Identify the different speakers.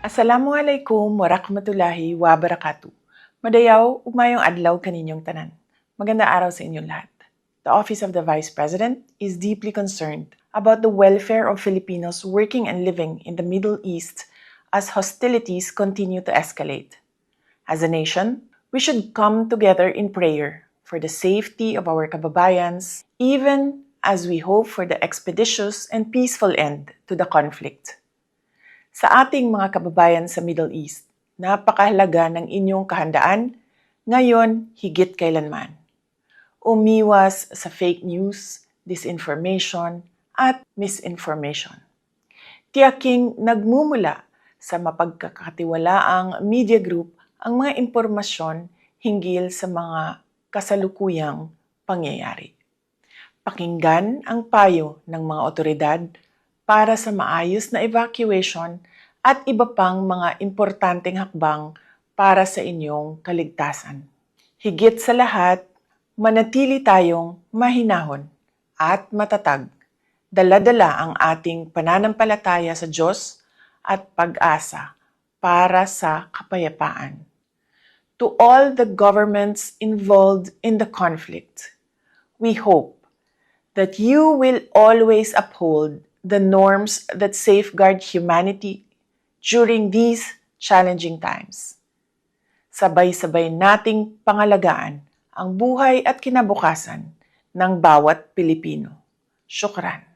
Speaker 1: Assalamualaikum warahmatullahi wabarakatuh. Madayaw, umayong adlaw kaninyong tanan. Maganda araw sa inyong lahat. The Office of the Vice President is deeply concerned about the welfare of Filipinos working and living in the Middle East as hostilities continue to escalate. As a nation, we should come together in prayer for the safety of our kababayans, even as we hope for the expeditious and peaceful end to the conflict. Sa ating mga kababayan sa Middle East, napakahalaga ng inyong kahandaan ngayon higit kailanman. Umiwas sa fake news, disinformation, at misinformation. Tiyaking nagmumula sa mapagkakatiwalaang media group ang mga impormasyon hinggil sa mga kasalukuyang pangyayari. Pakinggan ang payo ng mga otoridad para sa maayos na evacuation at iba pang mga importanteng hakbang para sa inyong kaligtasan. Higit sa lahat, manatili tayong mahinahon at matatag. Dala-dala ang ating pananampalataya sa Diyos at pag-asa para sa kapayapaan. To all the governments involved in the conflict, we hope that you will always uphold the norms that safeguard humanity during these challenging times. Sabay-sabay nating pangalagaan ang buhay at kinabukasan ng bawat Pilipino. Syukran.